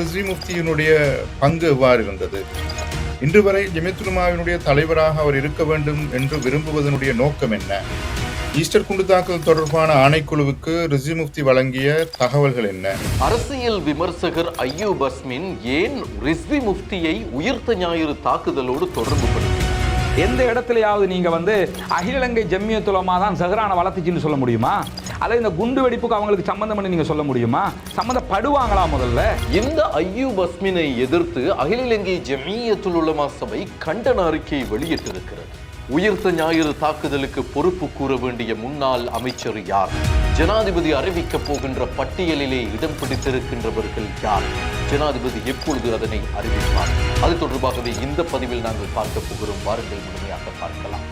ரிஸ்வி முஃப்தியினுடைய பங்கு எவ்வாறு இருந்தது? இன்று வரை ஜெமித்துலுமாவினுடைய தலைவராக அவர் இருக்க வேண்டும் என்று விரும்புவதனுடைய நோக்கம் என்ன? ஈஸ்டர் குண்டு தாக்குதல் தொடர்பான ஆணைக்குழுவுக்கு ரிஸ்வி முஃப்தி வழங்கிய தகவல்கள் என்ன? அரசியல் விமர்சகர் ஐயூப் அஸ்மின் ஏன் ரிஸ்வி முஃப்தியை உயிர்த்த ஞாயிறு தாக்குதலோடு தொடர்பு எந்த இடத்துலையாவது நீங்கள் வந்து அகில இலங்கை ஜம்மியத்துலமா தான் சஹரானை வளர்த்துச்சின்னு சொல்ல முடியுமா? அல்லது இந்த குண்டு வெடிப்புக்கு அவங்களுக்கு சம்மந்தம் பண்ணி நீங்கள் சொல்ல முடியுமா? சம்மந்தப்படுவாங்களா முதல்ல? இந்த ஐயூ பஸ்மினை எதிர்த்து அகில இலங்கை ஜமியத்துல் உலமா சபை கண்டன அறிக்கையை வெளியிட்டிருக்கிறது. உயிர்த்த ஞாயிறு தாக்குதலுக்கு பொறுப்பு கூற வேண்டிய முன்னாள் அமைச்சர் யார்? ஜனாதிபதி அறிவிக்கப் போகின்ற பட்டியலிலே இடம் பிடித்திருக்கின்றவர்கள் யார்? ஜனாதிபதி எப்பொழுது அதனை அறிவிப்பார்? அது தொடர்பாகவே இந்த பதிவில் நாங்கள் பார்க்க போகிறோம். வாருங்கள் முழுமையாக பார்க்கலாம்.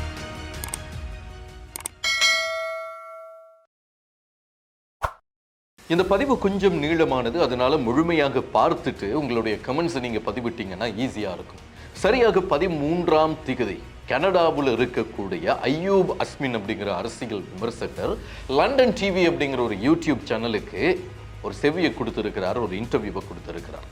இந்த பதிவு கொஞ்சம் நீளமானது. அதனால முழுமையாக பார்த்துட்டு உங்களுடைய கமெண்ட்ஸை நீங்க பதிவிட்டீங்கன்னா ஈஸியா இருக்கும். சரியாக பதிமூன்றாம் திகதி கனடாவில் இருக்கக்கூடிய ஐயூப் அஸ்மின் அப்படிங்கிற அரசியல் விமர்சகர் லண்டன் டிவி அப்படிங்கிற ஒரு யூடியூப் சேனலுக்கு ஒரு செவியை கொடுத்துருக்கிறார் ஒரு இன்டர்வியூவை கொடுத்திருக்கிறார்.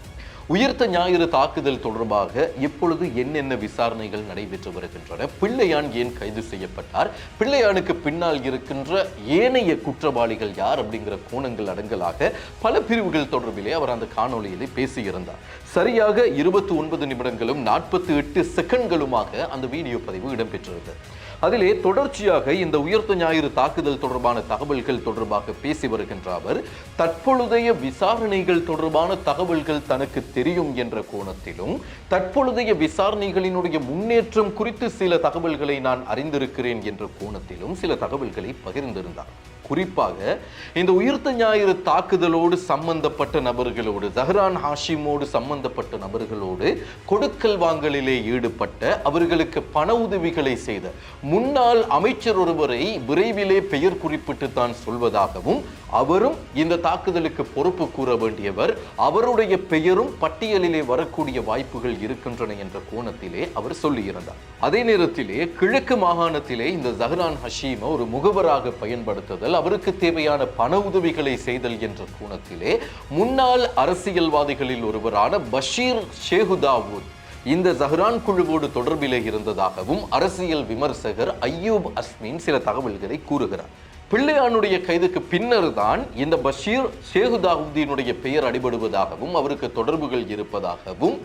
உயிர்த்த ஞாயிறு தாக்குதல் தொடர்பாக இப்பொழுது என்னென்ன விசாரணைகள் நடைபெற்று வருகின்றன பிள்ளையான் ஏன் கைது செய்யப்பட்டார் பிள்ளையானுக்கு பின்னால் இருக்கின்ற ஏனைய குற்றவாளிகள் யார் அப்படிங்கிற கோணங்கள் அடங்கலாக பல பிரிவுகள் தொடர்பிலே அவர் அந்த காணொலியிலே பேசியிருந்தார். சரியாக இருபத்தி ஒன்பது நிமிடங்களும் நாற்பத்தி எட்டு செகண்ட்களுமாக அந்த வீடியோ பதிவு இடம்பெற்றிருந்தது. அதிலே தொடர்ச்சியாக இந்த உயர்த்த ஞாயிறு தாக்குதல் தொடர்பான தகவல்கள் தொடர்பாக பேசி வருகின்ற அவர் தற்பொழுதைய விசாரணைகள் தொடர்பான தகவல்கள் தனக்கு தெரியும் என்ற கோணத்திலும் தற்பொழுதைய விசாரணைகளினுடைய முன்னேற்றம் குறித்து சில தகவல்களை நான் அறிந்திருக்கிறேன் என்ற கோணத்திலும் சில தகவல்களை பகிர்ந்திருந்தார். குறிப்பாக இந்த உயிர்த்த ஞாயிறு தாக்குதலோடு சம்பந்தப்பட்ட நபர்களோடு ஜஹ்ரான் ஹாஷிமோடு சம்பந்தப்பட்ட நபர்களோடு கொடுக்கல் வாங்கலிலே ஈடுபட்ட அவர்களுக்கு பண உதவிகளை செய்த முன்னாள் அமைச்சர் ஒருவரை விரைவிலே பெயர் குறிப்பிட்டு தான் சொல்வதாகவும் அவரும் இந்த தாக்குதலுக்கு பொறுப்பு கூற வேண்டியவர் அவருடைய பெயரும் பட்டியலிலே வரக்கூடிய வாய்ப்புகள் இருக்கின்றன என்ற கோணத்திலே அவர் சொல்லியிருந்தார். அதே நேரத்திலே கிழக்கு மாகாணத்திலே இந்த ஜஹ்ரான் ஹஷீமை ஒரு முகவராக பயன்படுத்துதல் அவருக்கு தேவையான பண உதவிகளை செய்தல் என்ற கோணத்திலே முன்னாள் அரசியல்வாதிகளில் ஒருவரான பஷீர் ஷேகுதாவூத் இந்த ஜஹ்ரான் குழுவோடு தொடர்பிலே இருந்ததாகவும் அரசியல் விமர்சகர் ஐயூப் அஸ்மின் சில தகவல்களை கூறுகிறார். பிள்ளையானுடைய கைதுக்கு பின்னர் தான் இந்த பஷீர் ஷேகுதாவுதீனுடைய பெயர் அடிபடுவதாகவும் அவருக்கு தொடர்புகள் இருப்பதாகவும்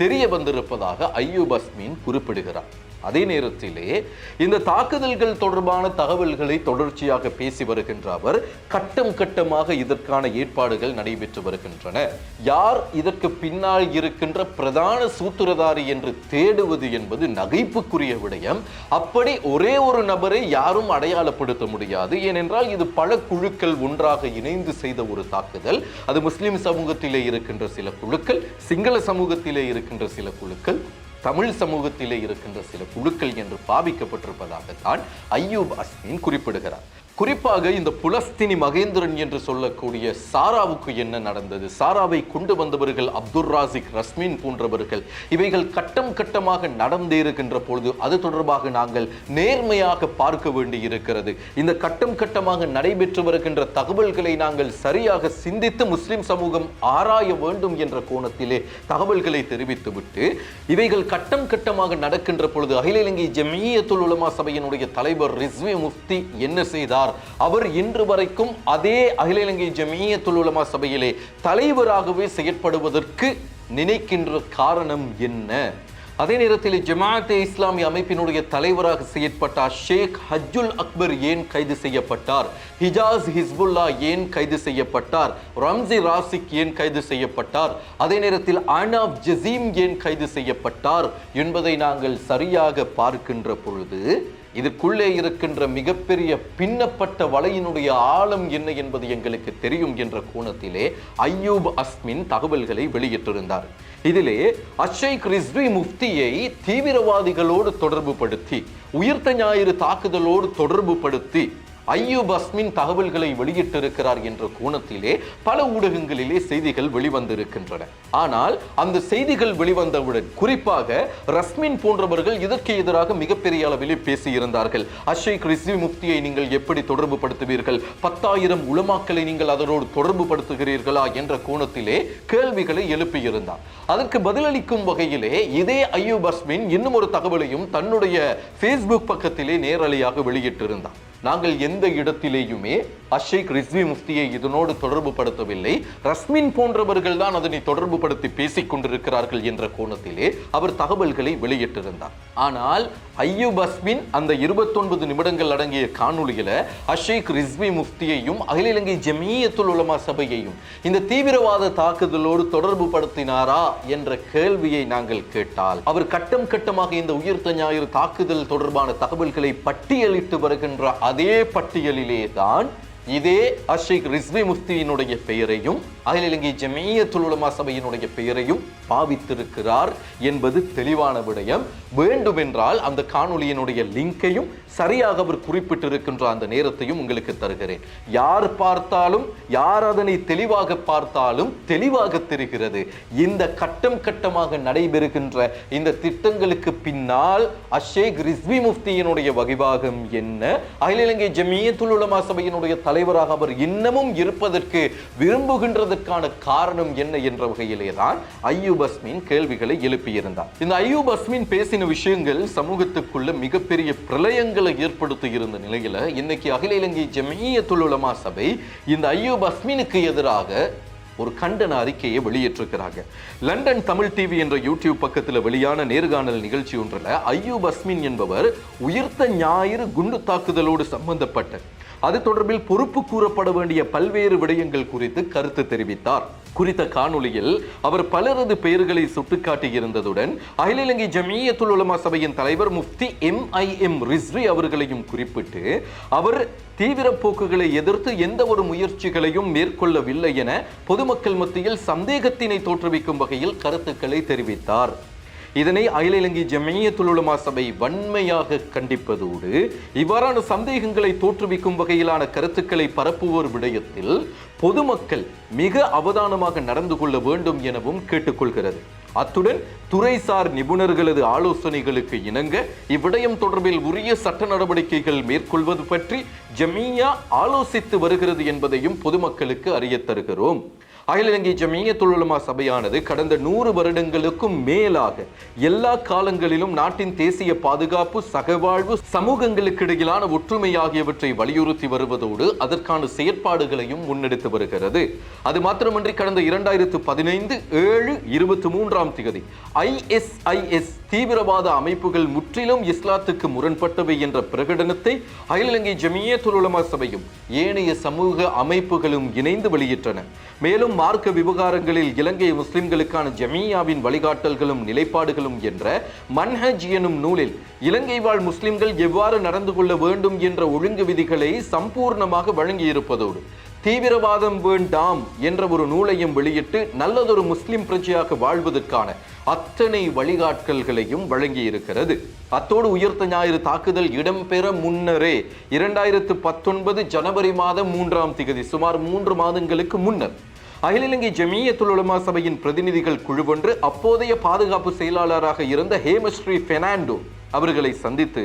தெரிய வந்திருப்பதாக ஐயூப் அஸ்மின் குறிப்பிடுகிறார். அதே நேரத்திலே இந்த தாக்குதல்கள் தொடர்பான தகவல்களை தொடர்ச்சியாக பேசி வருகின்ற அவர் கட்டம் கட்டமாக இதற்கான ஏற்பாடுகள் நடைபெற்று வருகின்றன. யார் இதற்கு பின்னால் இருக்கின்ற பிரதான சூத்திரதாரி என்று தேடுவது என்பது நகைப்புக்குரிய விடயம். அப்படி ஒரே ஒரு நபரை யாரும் அடையாளப்படுத்த முடியாது. ஏனென்றால் இது பல குழுக்கள் ஒன்றாக இணைந்து செய்த ஒரு தாக்குதல். அது முஸ்லிம் சமூகத்திலே இருக்கின்ற சில குழுக்கள் சிங்கள சமூகத்திலே இருக்கின்ற சில குழுக்கள். தமிழ் சமூகத்திலே இருக்கின்ற சில குழுக்கள் என்று பாவிக்கப்பட்டிருப்பதாகத்தான் ஐயூப் அஸ்மின் குறிப்பிடுகிறார். குறிப்பாக இந்த புலஸ்தினி மகேந்திரன் என்று சொல்லக்கூடிய சாராவுக்கு என்ன நடந்தது? சாராவை கொண்டு வந்தவர்கள் அப்துல் ராசிக் ரஸ்மின் போன்றவர்கள். இவைகள் கட்டம் கட்டமாக நடந்தேறுகின்ற இருக்கின்ற பொழுது அது தொடர்பாக நாங்கள் நேர்மையாக பார்க்க வேண்டி இருக்கிறது. இந்த கட்டம் கட்டமாக நடைபெற்று வருகின்ற தகவல்களை நாங்கள் சரியாக சிந்தித்து முஸ்லிம் சமூகம் ஆராய வேண்டும் என்ற கோணத்திலே தகவல்களை தெரிவித்துவிட்டு இவைகள் கட்டம் கட்டமாக நடக்கின்ற பொழுது அகில இலங்கை ஜமியத்துல் உலமா சபையினுடைய தலைவர் ரிஸ்வி முஃப்தி என்ன செய்தார்? இருக்கிறார் அவர் இன்று வரைக்கும் அதே அகில இலங்கை ஜமியத்துல் உலமா சபையிலே தலைவராகவே செயற்படுவதற்கு நினைக்கின்ற காரணம் என்ன? அதே நேரத்தில் ஜமாத்தே இஸ்லாமிய அமைப்பினுடைய தலைவராக செயற்பட்டார் ஷேக் ஹஜ்ஜுல் அக்பர் ஏன் கைது செய்யப்பட்டார்? ஹிஜாஸ் ஹிஸ்புல்லா ஏன் கைது செய்யப்பட்டார்? ரம்சி ராசிக் ஏன் கைது செய்யப்பட்டார்? அதே நேரத்தில் ஆனாப் ஜசீம் ஏன் கைது செய்யப்பட்டார்? என்பதை நாங்கள் சரியாக பார்க்கின்ற பொழுது இதுக்குள்ளே இருக்கின்ற மிகப்பெரிய பின்னப்பட்ட வலையினுடைய ஆழம் என்ன என்பது எங்களுக்கு தெரியும் என்ற கோணத்திலே ஐயூப் அஸ்மின் தகவல்களை வெளியிட்டிருந்தார். இதிலே அஷைக் ரிஸ்வி முஃப்தியை தீவிரவாதிகளோடு தொடர்பு படுத்தி உயிர்த்த ஞாயிறு தாக்குதலோடு தொடர்பு படுத்தி ஐயூப் அஸ்மின் தகவல்களை வெளியிட்டிருக்கிறார் என்ற கோணத்திலே பல ஊடகங்களிலே செய்திகள் வெளிவந்திருக்கின்றன. ஆனால் அந்த செய்திகள் வெளிவந்தவுடன் குறிப்பாக ரஸ்மின் போன்றவர்கள் இதற்கு எதிராக மிகப்பெரிய அளவிலே பேசியிருந்தார்கள். அஷேக் ரிஸ்வி முக்தியை நீங்கள் எப்படி தொடர்பு படுத்துவீர்கள்? பத்தாயிரம் உலமாக்களை நீங்கள் அதனோடு தொடர்பு படுத்துகிறீர்களா என்ற கோணத்திலே கேள்விகளை எழுப்பியிருந்தார் அதற்கு பதிலளிக்கும் வகையிலே இதே ஐயூப் அஸ்மின் இன்னும் ஒரு தகவலையும் தன்னுடைய ஃபேஸ்புக் பக்கத்திலே நேரலையாக வெளியிட்டிருந்தார் நாங்கள் எந்த இடத்திலேயுமே அஷேக் ரிஸ்வி முஃப்தியை இதனோடு தொடர்பு படுத்தவில்லை ரஸ்மின் போன்றவர்கள் தான் அதனை தொடர்பு படுத்தி பேசிக் கொண்டிருக்கிறார்கள் என்ற கோணத்திலே அவர் தகவல்களை வெளியிட்டிருந்தார். ஆனால் ஐயூப் அஸ்மின் அந்த 29 நிமிடங்கள் அடங்கிய காணொலியில் அஷேக் ரிஸ்மி முஃப்தியையும் அகில இலங்கை ஜமியத்துல் உலமா சபையையும் இந்த தீவிரவாத தாக்குதலோடு தொடர்பு படுத்தினாரா என்ற கேள்வியை நாங்கள் கேட்டால் அவர் கட்டம் கட்டமாக இந்த உயிர்த்த ஞாயிறு தாக்குதல் தொடர்பான தகவல்களை பட்டியலிட்டு வருகின்ற அதே பட்டியலிலே தான் இதே அஷேக் ரிஸ்வி முஃப்தியினுடைய பெயரையும் அகில இலங்கை ஜமியத்துல் உலமா சபையினுடைய பெயரையும் பாவித்திருக்கிறார் என்பது தெளிவான விடயம். வேண்டுமென்றால் அந்த காணொலியினுடைய லிங்கையும் சரியாக அவர் குறிப்பிட்டிருக்கின்ற அந்த நேரத்தையும் உங்களுக்கு தருகிறேன். யார் பார்த்தாலும் யார் அதனை தெளிவாக பார்த்தாலும் தெளிவாக தெரிகிறது. இந்த கட்டம் கட்டமாக நடைபெறுகின்ற இந்த திட்டங்களுக்கு பின்னால் அஷேக் ரிஸ்வி முஃப்தியினுடைய வகிவாகம் என்ன? அகில இலங்கை ஜமியத்துல் உலமா சபையினுடைய தலைவராக அவர் இன்னமும் இருப்பதற்கு விரும்புகின்றதற்கான காரணம் என்ன என்ற வகையிலே தான் ஐயூப் அஸ்மின் கேள்விகளை எழுப்பியிருந்தார். இந்த ஐயூப் அஸ்மின் பேசின விஷயங்கள் சமூகத்துக்குள்ள மிகப்பெரிய பிரளயங்களை ஏற்படுத்தி இருந்த நிலையில இன்னைக்கு அகில இலங்கை ஜமியத்துல் உலமா சபை இந்த ஐயூப் அஸ்மினுக்கு எதிராக ஒரு கண்டன அறிக்கையை வெளியிட்டிருக்கிறாங்க. லண்டன் தமிழ் டிவி என்ற யூடியூப் பக்கத்தில் வெளியான நேர்காணல் நிகழ்ச்சி ஒன்றில் ஐயூப் அஸ்மின் என்பவர் உயிர்த்த ஞாயிறு குண்டு தாக்குதலோடு சம்பந்தப்பட்ட அது தொடர்பில் பொறுப்பு கூறப்பட வேண்டிய பல்வேறு விடயங்கள் குறித்து கருத்து தெரிவித்தார். குறித்த காணொளியில் அவர் பலரது பெயர்களை சுட்டிக்காட்டியிருந்ததுடன் அகில இலங்கை ஜமியத்துல் உலமா சபையின் தலைவர் Mufti M I M Rizwe அவர்களையும் குறிப்பிட்டு அவர் தீவிர போக்குகளை எதிர்த்து எந்த ஒரு முயற்சிகளையும் மேற்கொள்ளவில்லை என பொதுமக்கள் மத்தியில் சந்தேகத்தினை தோற்றுவிக்கும் வகையில் கருத்துக்களை தெரிவித்தார். இதனை அகில இலங்கை ஜமியத்துல் சபை வன்மையாக கண்டிப்பதோடு இவ்வாறான சந்தேகங்களை தோற்றுவிக்கும் வகையிலான கருத்துக்களை பரப்புவோர் விடயத்தில் பொதுமக்கள் மிக அவதானமாக நடந்து கொள்ள வேண்டும் எனவும் கேட்டுக்கொள்கிறது. அத்துடன் துறைசார் நிபுணர்களது ஆலோசனைகளுக்கு இணங்க இவ்விடயம் தொடர்பில் உரிய சட்ட நடவடிக்கைகள் மேற்கொள்வது பற்றி ஜமீயா ஆலோசித்து வருகிறது என்பதையும் பொதுமக்களுக்கு அறியத் தருகிறோம். அகில இலங்கை ஜமியத்துல் தொழிலுமா சபையானது கடந்த நூறு வருடங்களுக்கும் மேலாக எல்லா காலங்களிலும் நாட்டின் தேசிய பாதுகாப்பு சகவாழ்வு சமூகங்களுக்கு இடையிலான ஒற்றுமை ஆகியவற்றை வலியுறுத்தி வருவதோடு அதற்கான செயற்பாடுகளையும் முன்னெடுத்து வருகிறது. அது மாத்திரமன்றி கடந்த இரண்டாயிரத்து பதினைந்து ஏழு இருபத்தி மூன்றாம் திகதி ஐஎஸ்ஐஎஸ் தீவிரவாத அமைப்புகள் முற்றிலும் இஸ்லாத்துக்கு முரண்பட்டவை என்ற பிரகடனத்தை அகில இலங்கை ஜமியத்துல் உலமா சபையும் ஏனைய சமூக அமைப்புகளும் இணைந்து வெளியிட்டன. மேலும் மார்க்க விவகாரங்களில் இலங்கை முஸ்லிம்களுக்கான ஜமீயாவின் வழிகாட்டல்களும் நிலைப்பாடுகளும் என்ற மன்ஹஜ் எனும் நூலில் இலங்கை வாழ் முஸ்லிம்கள் எவ்வாறு நடந்து கொள்ள வேண்டும் என்ற ஒழுங்கு விதிகளை சம்பூர்ணமாக வழங்கியிருப்பதோடு தீவிரவாதம் வேண்டாம் என்ற ஒரு நூலையும் வெளியிட்டு நல்லதொரு முஸ்லிம் பிரஜையாக வாழ்வதற்கான அத்தனை வழிகாட்டல்களையும் வழங்கியிருக்கிறது. அத்தோடு உயர்த்த ஞாயிறு தாக்குதல் இடம்பெற முன்னரே இரண்டாயிரத்து பத்தொன்பது ஜனவரி மாதம் மூன்றாம் திகதி சுமார் மூன்று மாதங்களுக்கு முன்னர் அகில இலங்கை ஜமியத்துல் உலமா சபையின் பிரதிநிதிகள் குழுவொன்று அப்போதைய பாதுகாப்பு செயலாளராக இருந்த ஹேமஸ்ரீ பெர்னாண்டோ அவர்களை சந்தித்து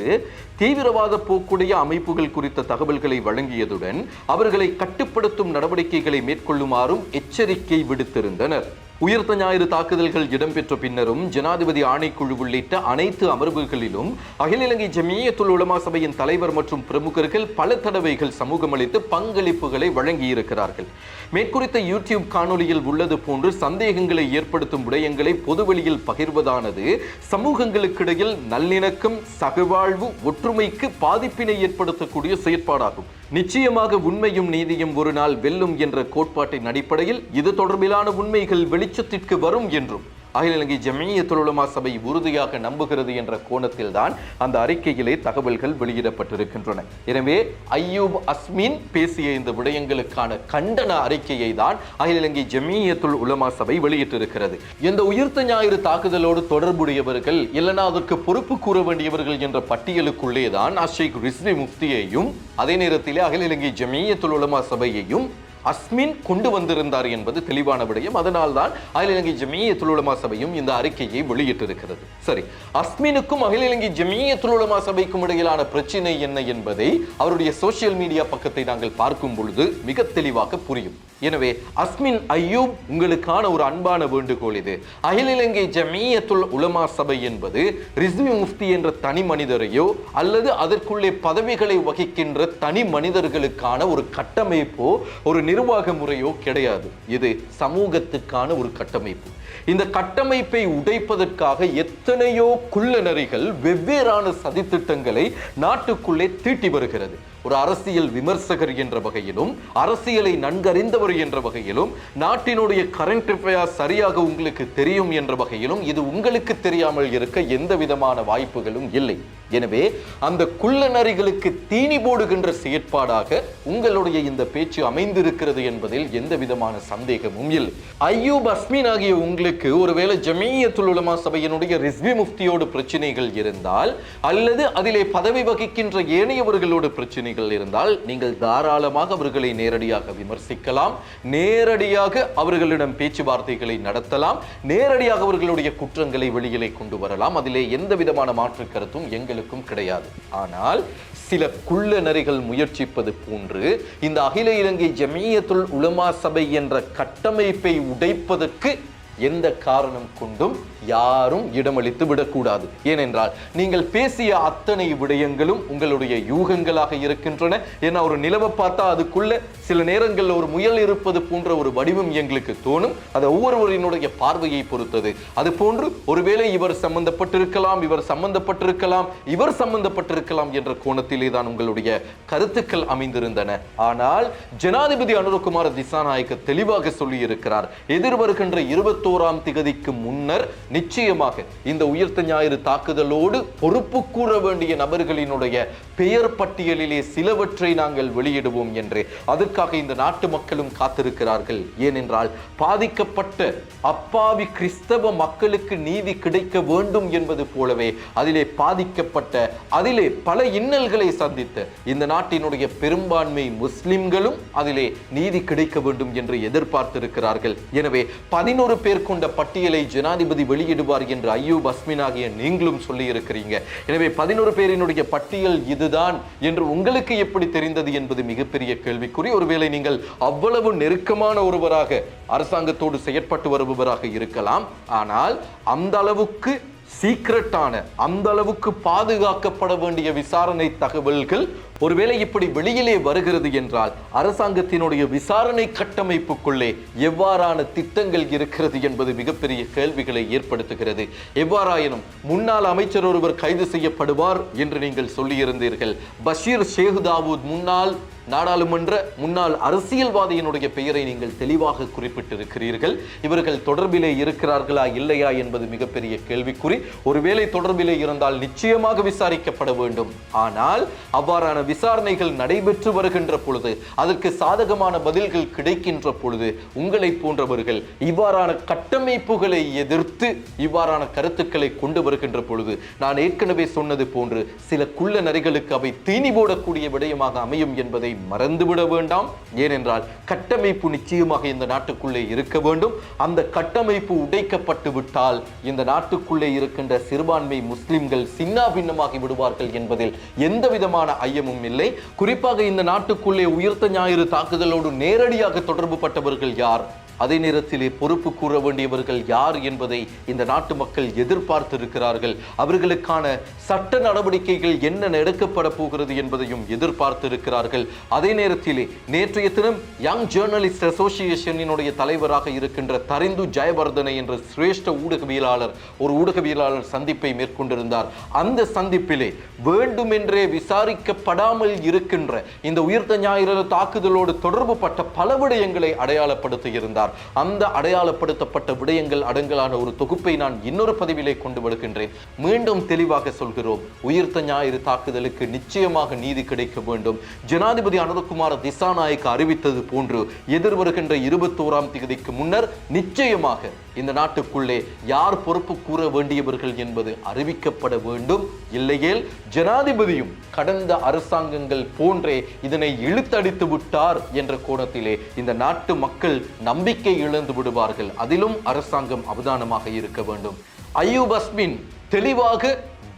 தீவிரவாத போக்குடைய அமைப்புகள் குறித்த தகவல்களை வழங்கியதுடன் அவர்களை கட்டுப்படுத்தும் நடவடிக்கைகளை மேற்கொள்ளுமாறும் எச்சரிக்கை விடுத்திருந்தனர். உயிர்த்த ஞாயிறு தாக்குதல்கள் இடம்பெற்ற பின்னரும் ஜனாதிபதி ஆணைக்குழு உள்ளிட்ட அனைத்து அமர்வுகளிலும் அகில இலங்கை ஜமியத்துல் உலமா சபையின் தலைவர் மற்றும் பிரமுகர்கள் பல தடவைகள் சமூகம் அளித்து பங்களிப்புகளை வழங்கியிருக்கிறார்கள். மேற்குறித்த யூடியூப் காணொளியில் உள்ளது போன்று சந்தேகங்களை ஏற்படுத்தும் விடயங்களை பொதுவெளியில் பகிர்வதானது சமூகங்களுக்கிடையில் நல்லிணக்கம் சகவாழ்வு ஒற்றுமைக்கு பாதிப்பினை ஏற்படுத்தக்கூடிய செயற்பாடாகும். நிச்சயமாக உண்மையும் நீதியும் ஒரு நாள் வெல்லும் என்ற கோட்பாட்டின் அடிப்படையில் இது தொடர்பிலான உண்மைகள் வெளி வெளிச்சத்திற்கு வரும் என்றும் அகில இலங்கை ஜமியத்துல் தொழிலுமா சபை உறுதியாக நம்புகிறது என்ற கோணத்தில் தான் அந்த அறிக்கையிலே தகவல்கள் வெளியிடப்பட்டிருக்கின்றன. எனவே ஐயூப் அஸ்மின் பேசிய இந்த விடயங்களுக்கான கண்டன அறிக்கையை தான் அகில இலங்கை ஜமியத்துல் உலமா சபை வெளியிட்டிருக்கிறது. இந்த உயிர்த்த ஞாயிறு தாக்குதலோடு தொடர்புடையவர்கள் இல்லைனா அதற்கு பொறுப்பு கூற வேண்டியவர்கள் என்ற பட்டியலுக்குள்ளே தான் அஷேக் ரிஸ்வி முஃப்தியையும் அதே நேரத்திலே அகில இலங்கை ஜமியத்துல் உலமா சபையையும் அஸ்மின் கொண்டு வந்திருந்தார் என்பது தெளிவான விடயம். அதனால் தான் அகில இலங்கை ஜமியத்துல் உலமா சபையும் இந்த அறிக்கையை வெளியிட்டிருக்கிறது. சரி அஸ்மினுக்கும் அகில இலங்கை ஜமியத்துல் உலமா சபைக்கும் இடையிலான பிரச்சனை என்ன என்பதை அவருடைய சோசியல் மீடியா பக்கத்தை நாங்கள் பார்க்கும் பொழுது மிக தெளிவாக புரியும். எனவே அஸ்மின் ஐயூப் உங்களுக்கான ஒரு அன்பான வேண்டுகோள் இது. அகில இலங்கை ஜமியத்துல் உலமா சபை என்பது ரிஸ்வி முஃப்தி என்ற தனி மனிதரையோ அல்லது அதற்குள்ளே பதவிகளை வகிக்கின்ற தனி மனிதர்களுக்கான ஒரு கட்டமைப்போ ஒரு நிர்வாக முறையோ கிடையாது. இது சமூகத்துக்கான ஒரு கட்டமைப்பு. இந்த கட்டமைப்பை உடைப்பதற்காக எத்தனையோ குள்ளநரிகள் வெவ்வேறான சதித்திட்டங்களை நாட்டுக்குள்ளே தீட்டி வருகிறது. ஒரு அரசியல் விமர்சகர் என்ற வகையிலும் அரசியலை நன்கறிந்தவர் என்ற வகையிலும் நாட்டினுடைய கரண்ட் அஃபேர்ஸ் சரியாக உங்களுக்கு தெரியும் என்ற வகையிலும் இது உங்களுக்கு தெரியாமல் இருக்க எந்த விதமான வாய்ப்புகளும் இல்லை. எனவே அந்த குள்ளநரிகளுக்கு தீனி போடுகின்ற செயற்பாடாக உங்களுடைய இந்த பேச்சு அமைந்திருக்கிறது என்பதில் எந்த விதமான சந்தேகமும் இல்லை. ஐயூப் அஸ்மின் ஆகிய உங்கள் உங்களுக்கு ஒருவேளை ஜமீயத்துல் உலமா சபையினுடைய ரிஸ்வி முஃப்தியோடு பிரச்சனைகள் இருந்தால் அல்லது அதிலே பதவி வகிக்கின்ற ஏனையவர்களோடு பிரச்சனைகள் இருந்தால் நீங்கள் தாராளமாக அவர்களை நேரடியாக விமர்சிக்கலாம் நேரடியாக அவர்களிடம் பேச்சுவார்த்தைகளை நடத்தலாம் நேரடியாக அவர்களுடைய குற்றங்களை வெளியிலே கொண்டு வரலாம். அதிலே எந்த விதமான மாற்று கருத்தும் எங்களுக்கும் கிடையாது. ஆனால் சில குள்ள நரிகள் முயற்சிப்பது போன்று இந்த அகில இலங்கை ஜமியத்துல் உலமா சபை என்ற கட்டமைப்பை உடைப்பதற்கு எந்த காரணம் கொண்டும் யாரும் இடமளித்து விடக்கூடாது. ஏனென்றால் நீங்கள் பேசிய அத்தனை விடயங்களும் உங்களுடைய யூகங்களாக இருக்கின்றன. ஏன்னா ஒரு நிலவை பார்த்தா அதுக்குள்ள சில நேரங்களில் ஒரு முயல் இருப்பது போன்ற ஒரு வடிவம் எங்களுக்கு தோணும். அது ஒவ்வொருவரினுடைய பார்வையை பொறுத்தது. அது போன்று ஒருவேளை இவர் சம்பந்தப்பட்டிருக்கலாம் இவர் சம்பந்தப்பட்டிருக்கலாம் இவர் சம்பந்தப்பட்டிருக்கலாம் என்ற கோணத்திலே தான் உங்களுடைய கருத்துக்கள் அமைந்திருந்தன. ஆனால் ஜனாதிபதி அனுரகுமார் திசாநாயக்க தெளிவாக சொல்லி இருக்கிறார் எதிர்வருகின்ற இருபத்தோராம் திகதிக்கு முன்னர் நிச்சயமாக இந்த உயிர்த்த ஞாயிறு தாக்குதலோடு பொறுப்பு கூற வேண்டிய நபர்களினுடைய பெயர் பட்டியலிலே சிலவற்றை நாங்கள் வெளியிடுவோம் என்று அதற்காக இந்த நாட்டு மக்களும் காத்திருக்கிறார்கள். ஏனென்றால் பாதிக்கப்பட்ட அப்பாவி கிறிஸ்தவ மக்களுக்கு நீதி கிடைக்க வேண்டும் என்பது போலவே அதிலே பாதிக்கப்பட்ட அதிலே பல இன்னல்களை சந்தித்த இந்த நாட்டினுடைய பெரும்பான்மை முஸ்லிம்களும் அதிலே நீதி கிடைக்க வேண்டும் என்று எதிர்பார்த்திருக்கிறார்கள். எனவே பதினோரு பேர் கொண்ட பட்டியலை ஜனாதிபதி வெளியிடுவார் என்று ஐயூப் அஸ்மின் ஆகிய நீங்களும் சொல்லி இருக்கிறீங்க எனவே பதினோரு பேரினுடைய பட்டியல் இதுதான் என்று உங்களுக்கு எப்படி தெரிந்தது என்பது மிகப்பெரிய கேள்விக்குறி. ஒருவேளை நீங்கள் அவ்வளவு நெருக்கமான ஒருவராக அரசாங்கத்தோடு செயற்பட்டு வருபவராக இருக்கலாம். ஆனால் அந்த அளவுக்கு சீக்ரெட்டான அந்த அளவுக்கு பாதுகாக்கப்பட வேண்டிய விசாரணை தகவல்கள் ஒருவேளை இப்படி வெளியிலே வருகிறது என்றால் அரசாங்கத்தினுடைய விசாரணை கட்டமைப்புக்குள்ளே எவ்வாறான திட்டங்கள் இருக்கிறது என்பது மிகப்பெரிய கேள்விகளை ஏற்படுத்துகிறது. எவ்வாறாயினும் முன்னாள் அமைச்சர் ஒருவர் கைது செய்யப்படுவார் என்று நீங்கள் சொல்லியிருந்தீர்கள். பஷீர் ஷேகு தாவூத் முன்னாள் நாடாளுமன்ற முன்னாள் அரசியல்வாதியினுடைய பெயரை நீங்கள் தெளிவாக குறிப்பிட்டிருக்கிறீர்கள். இவர்கள் தொடர்பிலே இருக்கிறார்களா இல்லையா என்பது மிகப்பெரிய கேள்விக்குறி. ஒருவேளை தொடர்பிலே இருந்தால் நிச்சயமாக விசாரிக்கப்பட வேண்டும். ஆனால் அவ்வாறான விசாரணைகள் நடைபெற்று வருகின்ற பொழுது அதற்கு சாதகமான பதில்கள் கிடைக்கின்ற பொழுது உங்களை போன்றவர்கள் இவ்வாறான கட்டமைப்புகளை எதிர்த்து இவ்வாறான கருத்துக்களை கொண்டு வருகின்ற பொழுது நான் ஏற்கனவே சொன்னது போன்று சில குள்ள நரிகளுக்கு அவை தீனி போடக்கூடிய விடயமாக அமையும் என்பதை மறந்துவிட வேண்டாம். ஏனென்றால் கட்டமைப்பு நிச்சயமாக இந்த நாட்டுக்குள்ளே இருக்க வேண்டும். அந்த கட்டமைப்பு உடைக்கப்பட்டு விட்டால் இந்த நாட்டுக்குள்ளே இருக்கின்ற சிறுபான்மை முஸ்லிம்கள் சின்னா பின்னமாகி விடுவார்கள் என்பதில் எந்த விதமான ஐயமும் இல்லை. குறிப்பாக இந்த நாட்டுக்குள்ளே உயிர்த்த ஞாயிறு தாக்குதலோடு நேரடியாக தொடர்பு பட்டவர்கள் யார்? அதே நேரத்திலே பொறுப்பு கூற வேண்டியவர்கள் யார் என்பதை இந்த நாட்டு மக்கள் எதிர்பார்த்திருக்கிறார்கள். அவர்களுக்கான சட்ட நடவடிக்கைகள் என்ன எடுக்கப்பட போகிறது என்பதையும் எதிர்பார்த்திருக்கிறார்கள். அதே நேரத்திலே நேற்றைய தினம் யங் ஜேர்னலிஸ்ட் அசோசியேஷனினுடைய தலைவராக இருக்கின்ற தரிந்து ஜெயவர்தனை என்ற சிரேஷ்ட ஊடகவியலாளர் ஒரு ஊடகவியலாளர் சந்திப்பை மேற்கொண்டிருந்தார். அந்த சந்திப்பிலே வேண்டுமென்றே விசாரிக்கப்படாமல் இருக்கின்ற இந்த உயிர்த்த ஞாயிறு தாக்குதலோடு தொடர்பு பட்ட பல விடயங்களை அடையாளப்படுத்தியிருந்தார். சொல்கிறார் அந்த அடையாளப்படுத்தப்பட்ட விடயங்கள் அடங்கலான ஒரு தொகுப்பை நான் இன்னொரு பதிவிலே கொண்டு வருகின்றேன். மீண்டும் தெளிவாக சொல்கிறோம். உயிர்த்த ஞாயிறு தாக்குதலுக்கு நிச்சயமாக நீதி கிடைக்க வேண்டும். ஜனாதிபதி அனுரகுமார் திசாநாயக்க அறிவித்தது போன்று எதிர்வருகின்ற இருபத்தோராம் தேதிக்கு முன்னர் நிச்சயமாக இந்த நாட்டுக்குள்ளே யார் பொறுப்பு கூற வேண்டியவர்கள் என்பது அறிவிக்கப்பட வேண்டும். இல்லையேல் ஜனாதிபதியும் கடந்த அரசாங்கங்கள் போன்றே இதனை இழுத்தடித்து விட்டார் என்ற கோணத்திலே இந்த நாட்டு மக்கள் நம்பிக்கை இழந்து விடுவார்கள். அதிலும் அரசாங்கம் அவதானமாக இருக்க வேண்டும். அய்யூப் அஸ்மின் தெளிவாக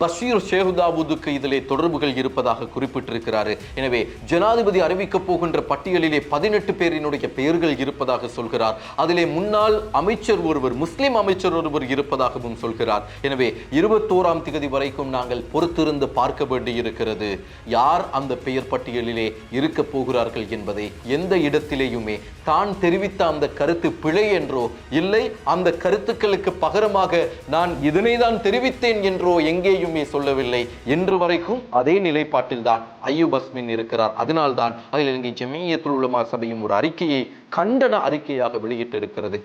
பஷீர் ஷேகுதாபுதுக்கு இதிலே தொடர்புகள் இருப்பதாக குறிப்பிட்டிருக்கிறார். எனவே ஜனாதிபதி அறிவிக்கப் போகின்ற பட்டியலிலே பதினெட்டு பேரினுடைய பெயர்கள் இருப்பதாக சொல்கிறார். அதிலே முன்னாள் அமைச்சர் ஒருவர் முஸ்லிம் அமைச்சர் ஒருவர் இருப்பதாகவும் சொல்கிறார். எனவே இருபத்தோராம் திகதி வரைக்கும் நாங்கள் பொறுத்திருந்து பார்க்க வேண்டியிருக்கிறது. யார் அந்த பெயர் பட்டியலிலே இருக்க போகிறார்கள் என்பதை எந்த இடத்திலேயுமே தான் தெரிவித்த அந்த கருத்து பிழை என்றோ இல்லை அந்த கருத்துக்களுக்கு பகரமாக நான் இதனை தான் தெரிவித்தேன் என்றோ எங்கேயும் சொல்லவில்லை. என்று வரைக்கும் அதே நிலைப்பாட்டில் தான் ஐயூப் அஸ்மின் இருக்கிறார். அதனால்தான் அதில் இலங்கை ஜமியத்துல் உலமா சபையும் ஒரு அறிக்கையை கண்டன அறிக்கையாக வெளியிட்டிருக்கிறது.